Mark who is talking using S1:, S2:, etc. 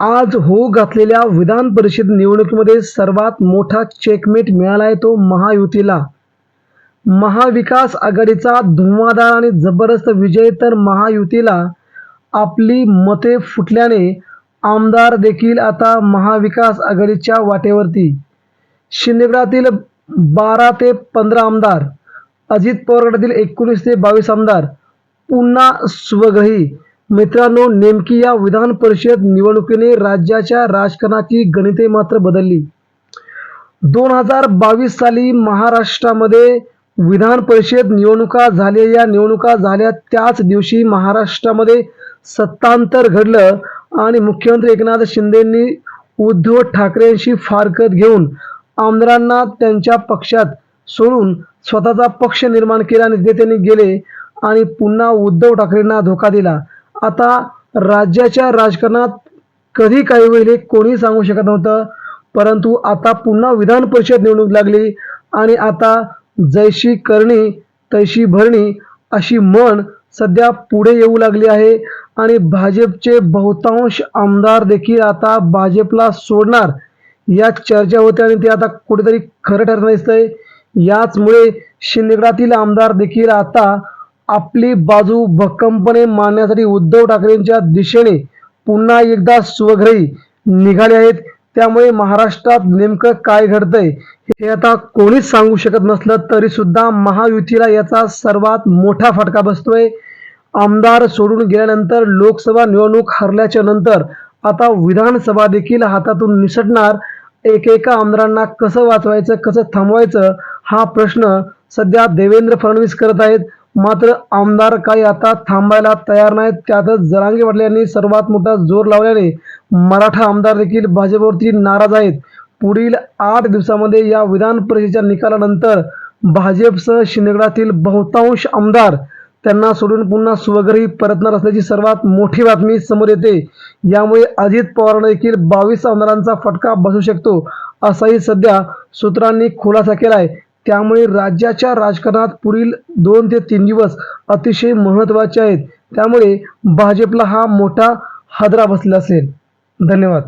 S1: आज होऊ घातलेल्या विधान परिषद निवडणुकीमध्ये सर्वात मोठा चेकमेट मिळाला आहे तो महायुतीला. महाविकास आघाडीचा धुव्वाधार आणि जबरदस्त विजय तर महायुतीला. आपली मते फुटल्याने आमदार देखील आता महाविकास आघाडीच्या वाटेवरती. शिंदेगडातील बारा ते पंधरा आमदार अजित पवार गटातील एकोणीस ते बावीस आमदार पुन्हा स्वग्रही मित्रांनो नेमकी या विधान परिषद निवडणुकीने राज्याच्या राजकारणाची गणिते मात्र बदलली. दोन हजार बावीस साली महाराष्ट्रामध्ये विधान परिषद निवडणुका झाल्या या निवडणुका झाल्या. त्याच दिवशी महाराष्ट्रामध्ये सत्तांतर घडलं आणि मुख्यमंत्री एकनाथ शिंदेंनी उद्धव ठाकरेंशी फारकत घेऊन आमदारांना त्यांच्या पक्षात सोडून स्वतःचा पक्ष निर्माण केला आणि ते त्यांनी गेले आणि पुन्हा उद्धव ठाकरेंना धोका दिला. आता राज्याच्या राजकारणात कधी काही होईल हे कोणी सांगू शकत नव्हतं. परंतु आता पुन्हा विधान परिषद निवडणूक लागली आणि आता जैशी करणी तैशी भरणी अशी म्हण सध्या पुढे येऊ लागली आहे. आणि भाजपचे बहुतांश आमदार देखील आता भाजपला सोडणार या चर्चा होत्या आणि ते आता कुठेतरी खरं ठरणार दिसतंय. याचमुळे शिंदेगडातील आमदार देखील आता आपली बाजू भक्कमपणे मांडण्यासाठी उद्धव ठाकरेंच्या दिशेने पुन्हा एकदा स्वग्रही निघाले आहेत. त्यामुळे महाराष्ट्रात नेमकं काय घडतंय हे आता कोणीच सांगू शकत नसलं तरी सुद्धा महायुतीला याचा सर्वात मोठा फटका बसतोय. आमदार सोडून गेल्यानंतर लोकसभा निवडणूक हरल्याच्या नंतर आता विधानसभा देखील हातातून निसटणार. एकेका आमदारांना कसं वाचवायचं कसं थांबवायचं हा प्रश्न सध्या देवेंद्र फडणवीस करत आहेत. मात्र आमदार काही आता थांबायला तयार नाहीत. त्यातच जरांगे पाटील यांनी सर्वात मोठा जोर लावल्याने मराठा आमदार देखील भाजपवरती नाराज आहेत. पुढील आठ दिवसामध्ये या विधान परिषदेच्या निकालानंतर भाजपसह शिंदेगडातील बहुतांश आमदार त्यांना सोडून पुन्हा स्वग्रही परतणार असल्याची सर्वात मोठी बातमी समोर येते. यामुळे अजित पवारांना देखील बावीस आमदारांचा फटका बसू शकतो असाही सध्या सूत्रांनी खुलासा केला आहे त्यामुळे राज्याच्या राजकारणात पुढील दोन ते तीन दिवस अतिशय महत्त्वाचे आहेत. त्यामुळे भाजपला हा मोठा हादरा बसला असेल. धन्यवाद.